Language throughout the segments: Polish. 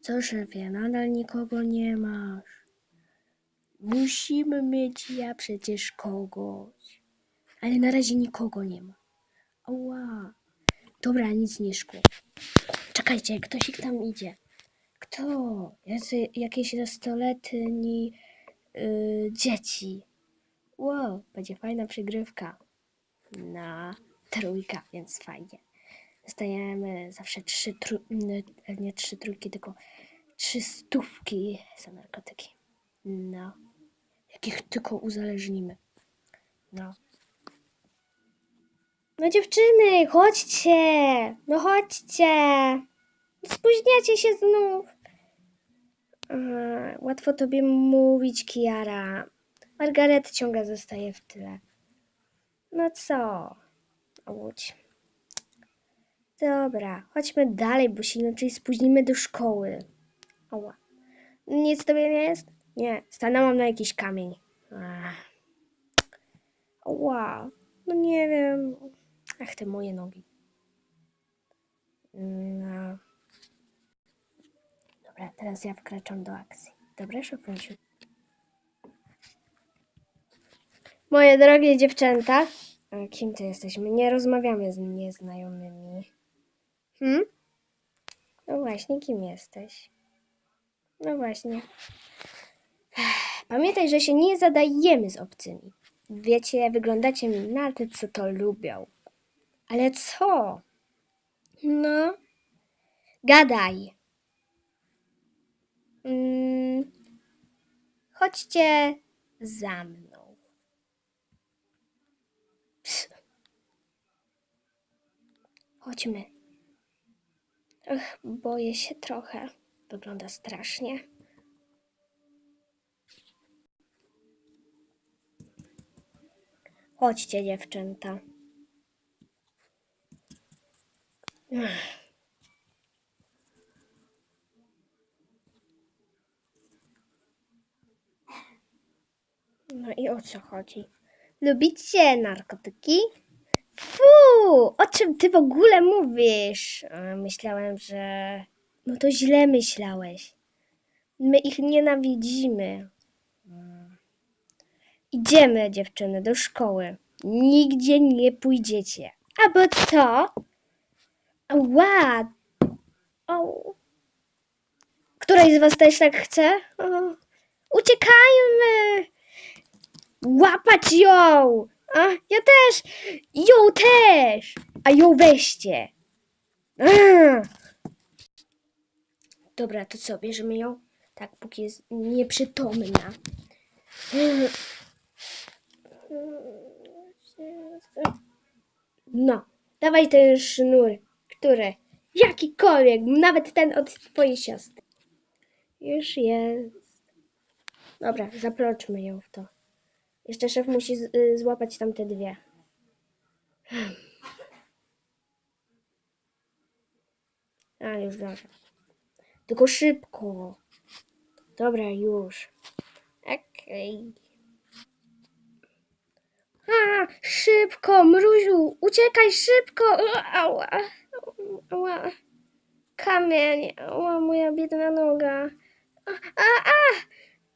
Co szefie, nadal nikogo nie masz. Musimy mieć ja przecież kogoś. Ale na razie nikogo nie ma. Ała. Dobra, nic nie szkło. Czekajcie, ktoś ich tam idzie. Kto? Jacy, jakieś nastoletni yy, dzieci. Wow, będzie fajna przygrywka. Na trójka, więc fajnie. Dostajemy zawsze trzy, tru, nie, trzy trójki, tylko trzy stówki za narkotyki. No. Jakich tylko uzależnimy. No. No dziewczyny, chodźcie! No chodźcie! Spóźniacie się znów. Eee, łatwo tobie mówić, Kiara. Margaret ciągle zostaje w tyle. No co? Łódź. Dobra, chodźmy dalej, bo się inaczej spóźnimy do szkoły. Ała. Nic tobie nie jest? Nie, stanęłam na jakiś kamień. Ach. Ała, no nie wiem. Ach, te moje nogi. No. Dobra, teraz ja wkraczam do akcji. Dobra, szofunciu? Moje drogie dziewczęta. Kim ty jesteś? My nie rozmawiamy z nieznajomymi. Hmm? No właśnie, kim jesteś? No właśnie. Pamiętaj, że się nie zadajemy z obcymi. Wiecie, wyglądacie mi na tych, co to lubią. Ale co? No. Gadaj. Mm, chodźcie za mną. Ps. Chodźmy. Ach, boję się trochę. Wygląda strasznie. Chodźcie, dziewczęta. No i o co chodzi? Lubicie narkotyki? Fu! O czym ty w ogóle mówisz? A, myślałem, że. No to źle myślałeś. My ich nienawidzimy. Idziemy, dziewczyny, do szkoły. Nigdzie nie pójdziecie. A bo co? Ła! O. Któraś z was też tak chce? O. Uciekajmy! Łapać ją! A, ja też! Ją też! A ją weźcie! Dobra, to co, bierzemy ją? Tak, póki jest nieprzytomna. No, dawaj ten sznur. Który? Jakikolwiek, nawet ten od twojej siostry. Już jest. Dobra, zaproczmy ją w to. Jeszcze szef musi z, y, złapać tamte dwie. A, już dobrze. Tylko szybko. Dobra, już. Okej. A, szybko, mruziu, uciekaj szybko. Ała, ała. Kamień, ała, moja biedna noga. A, a, a.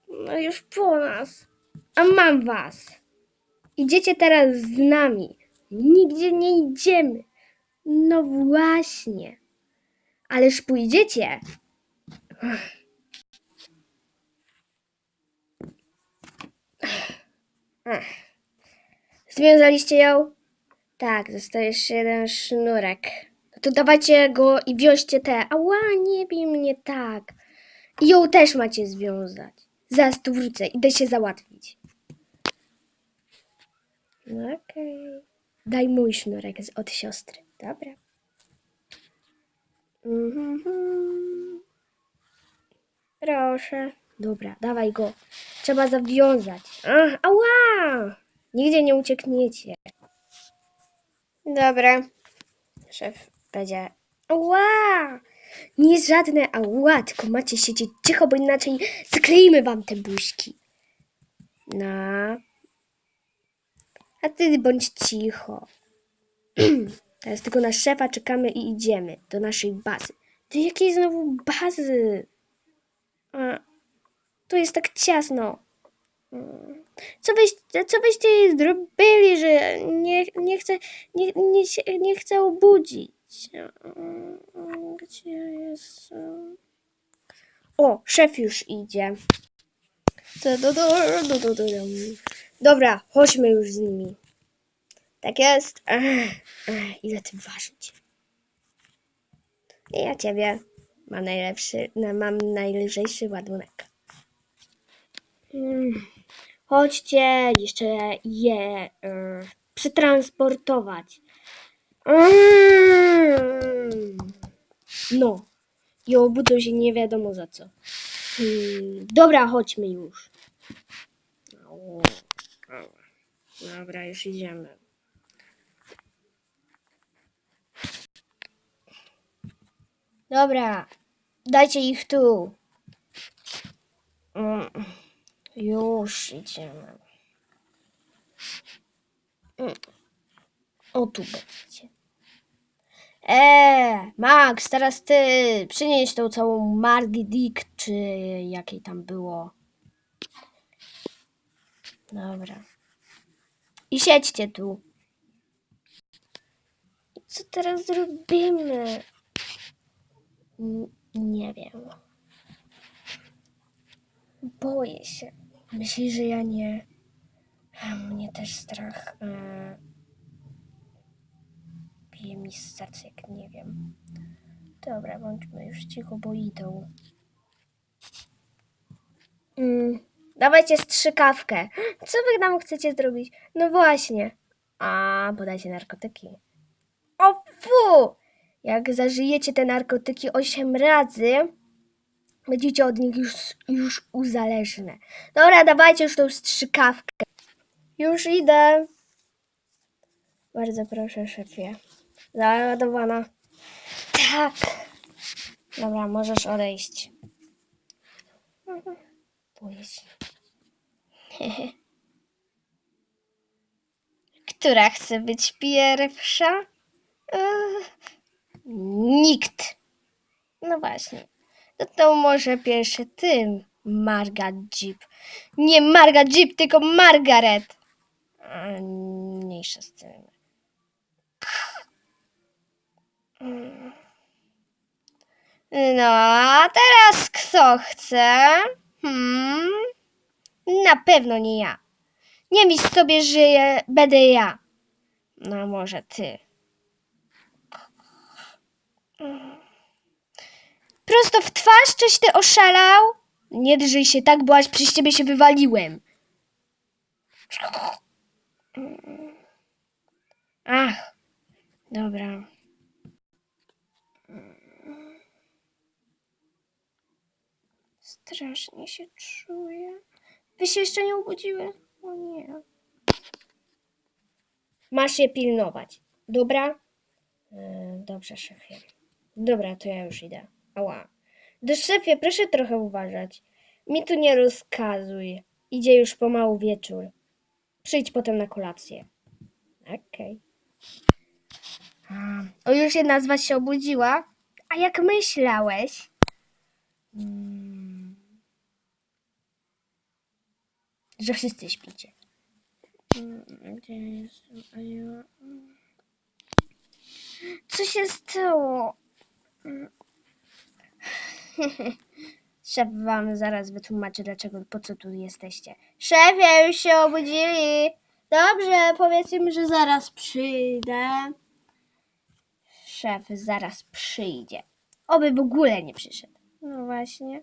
No już po nas. A mam was. Idziecie teraz z nami. Nigdzie nie idziemy. No właśnie. Ależ pójdziecie. Związaliście ją? Tak, zostaje jeszcze jeden sznurek. No to dawajcie go i wioźcie te. Ała, nie bij mnie tak. I ją też macie związać. Zaraz tu wrócę, idę się załatwić. No Okej. Daj mój sznurek od siostry. Dobra. Mhm. Proszę. Dobra, dawaj go. Trzeba zawiązać. Ach, ała! Nigdzie nie uciekniecie. Dobra. Szef będzie. Ała! Nie żadne ała, tylko macie siedzieć cicho, bo inaczej zakleimy wam te buźki. No. A ty bądź cicho. Teraz tylko na szefa czekamy i idziemy do naszej bazy. Do jakiej znowu bazy? A, tu jest tak ciasno. Mm. Co byś, co byście zrobili, że nie, nie chcę, nie, nie, nie chcę obudzić? Mm, Gdzie jest? O, szef już idzie. Du, du, du, du, du, du, dum. Dobra, chodźmy już z nimi. Tak jest. Ech, ech, ile ty ważyć? Ja ciebie. Mam najlepszy, no, mam najlżejszy ładunek. Mm. Chodźcie jeszcze je e, przetransportować. Mm. No. I obudzą się nie wiadomo za co. Hmm, dobra, chodźmy już. Dobra, już idziemy. Dobra, dajcie ich tu. Mm, Już idziemy. Mm. O tu będzie. Eee, Max, teraz ty przynieś tą całą Margi Dick, czy jakiej tam było. Dobra. I siedźcie tu. Co teraz zrobimy? N- Nie wiem. Boję się. Myślisz, że ja nie. Mnie też strach. E... Bije mi z jak nie wiem. Dobra, bądźmy już cicho, bo idą. Mm, dawajcie strzykawkę. Co wy nam chcecie zrobić? No właśnie. A, podajcie narkotyki. O fu! Jak zażyjecie te narkotyki 8 razy, będziecie od nich już, już uzależne. Dobra, dawajcie już tą strzykawkę. Już idę. Bardzo proszę, szefie. Załadowana. Tak. Dobra, możesz odejść. Się. Która chce być pierwsza? Ech, Nikt. No właśnie. No to może pierwszy ty, Marga Jeep. Nie Marga Jeep, tylko Margaret. Mniejsza z tym. No, a teraz kto chce? Hmm? Na pewno nie ja. Nie myśl sobie, że ja, będę ja. No, może ty. Prosto w twarz, coś ty oszalał? Nie drżyj się tak, bo aż przez ciebie się wywaliłem. Ach, dobra. Strasznie się czuję. Wy się jeszcze nie obudziły? O nie. Masz je pilnować. Dobra? E, dobrze, szefie. Dobra, to ja już idę. Ała. Do szefie, proszę trochę uważać. Mi tu nie rozkazuj. Idzie już pomału wieczór. Przyjdź potem na kolację. Okej. A, O, już jedna z was się obudziła? A jak myślałeś? Mm. Że wszyscy śpicie. Co się stało? Szef wam zaraz wytłumaczy, dlaczego, po co tu jesteście. Szefie, już się obudzili. Dobrze, powiedz im, że zaraz przyjdę. Szef zaraz przyjdzie. Oby w ogóle nie przyszedł. No właśnie.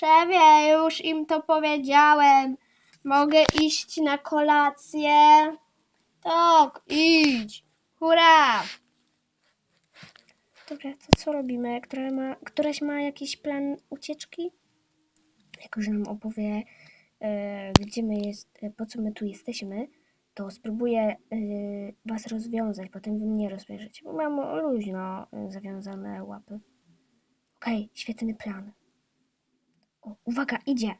Szefie, już im to powiedziałem. Mogę iść na kolację? Tak, idź. Hurra! Dobra, to co robimy? Która ma, któraś ma jakiś plan ucieczki? Jak już nam opowie, e, gdzie my jest, e, po co my tu jesteśmy, to spróbuję e, was rozwiązać, potem wy mnie rozwiążecie, bo mam luźno zawiązane łapy. Okej, świetny plan. O, uwaga, idzie.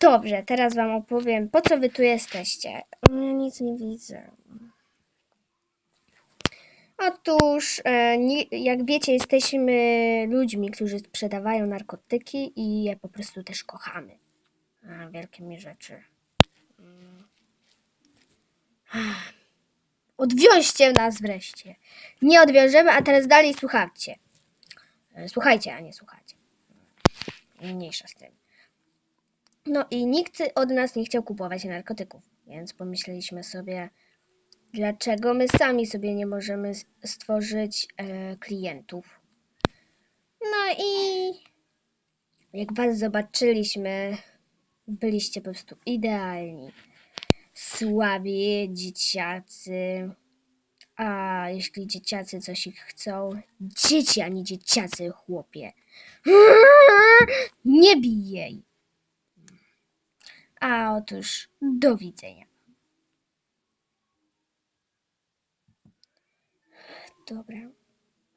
Dobrze, teraz wam opowiem, po co wy tu jesteście. Ja nic nie widzę. Otóż, e, jak wiecie, jesteśmy ludźmi, którzy sprzedawają narkotyki i je po prostu też kochamy. A, wielkimi rzeczy. Odwiążcie nas wreszcie. Nie odwiążemy, a teraz dalej słuchajcie. E, Słuchajcie, a nie słuchajcie. Mniejsza z tym. No i nikt od nas nie chciał kupować narkotyków, więc pomyśleliśmy sobie, dlaczego my sami sobie nie możemy stworzyć e, klientów. No i jak was zobaczyliśmy, byliście po prostu idealni. Słabi dzieciacy. A jeśli dzieciacy coś ich chcą, dzieci, a nie dzieciacy, chłopie. Nie bij jej. A otóż do widzenia. Dobra.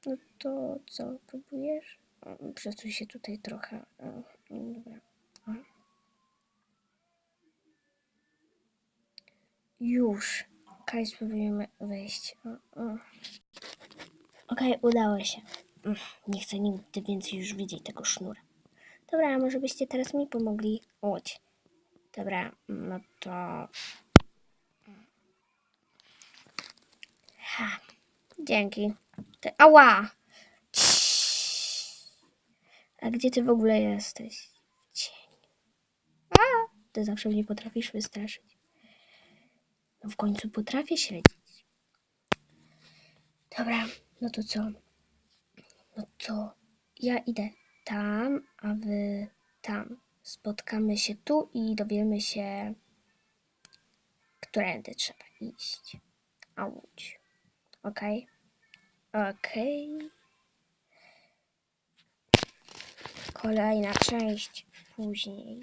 No to co, próbujesz? Przesuń się tutaj trochę. Dobra. Już. Okej, spróbujemy wejść. Okej, udało się. Mm, Nie chcę nigdy więcej już widzieć tego sznura. Dobra, może byście teraz mi pomogli? Łódź. Dobra, no to... Ha. Dzięki. Ty... Ała! A gdzie ty w ogóle jesteś? Cień. A! Ty zawsze mnie potrafisz wystraszyć. No w końcu potrafię śledzić. Dobra, no to co? No to ja idę tam, a wy tam. Spotkamy się tu i dowiemy się, którędy trzeba iść. A łódź. Okej? Okej. Kolejna część później.